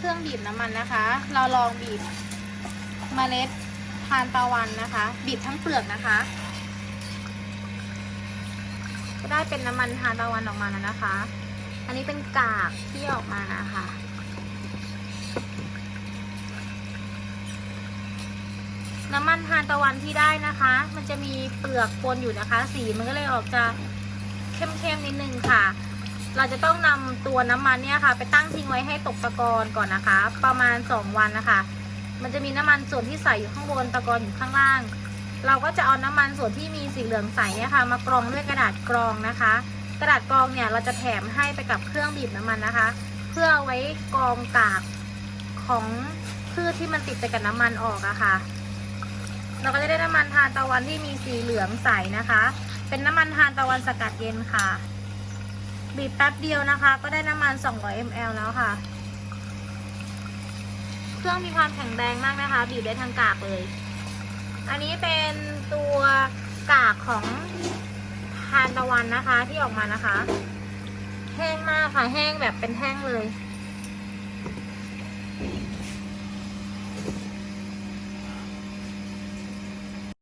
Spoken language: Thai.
เครื่องบีบน้ำมันนะคะ เราลองบีบเมล็ดทานตะวันนะคะ บีบทั้งเปลือกนะคะ ก็ได้เป็นน้ำมันทานตะวันออกมาแล้วนะคะ อันนี้เป็นกากที่ออกมานะคะน้ำมันทานตะวันที่ได้นะคะ มันจะมีเปลือกปนอยู่นะคะ สีมันก็เลยออกจะเข้มๆนิดนึงค่ะ เราจะต้องนำตัวน้ำมันเนี่ยค่ะ ไปตั้งทิ้งไว้ให้ตกตะกอนก่อนนะคะ ประมาณ 2 วันนะคะ มันจะมีน้ำมันส่วนที่ใสอยู่ข้างบนตะกอนอยู่ข้างล่าง เราก็จะเอาน้ำมันส่วนที่มีสีเหลืองใสเนี่ยค่ะ มากรองด้วยกระดาษกรองนะคะ กระดาษกรองเนี่ยเราจะแถมให้ไปกับเครื่องบีบน้ำมันนะคะ เพื่อเอาไว้กรองกากของพืชที่มันติดไปกับน้ำมันออกอะค่ะ เราก็จะได้น้ำมันทานตะวันที่มีสีเหลืองใสนะคะ เป็นน้ำมันทานตะวันสกัดเย็นค่ะ บีบแป๊บเดียวนะคะ ก็ได้น้ำมัน 200 ml แล้วค่ะ เครื่องมีความแข็งแรงมากนะคะ บีบได้ทางกากเลย อันนี้เป็นตัวกากของทานตะวันนะคะที่ออกมานะคะ แห้งมากค่ะ แห้งแบบเป็นแห้งเลย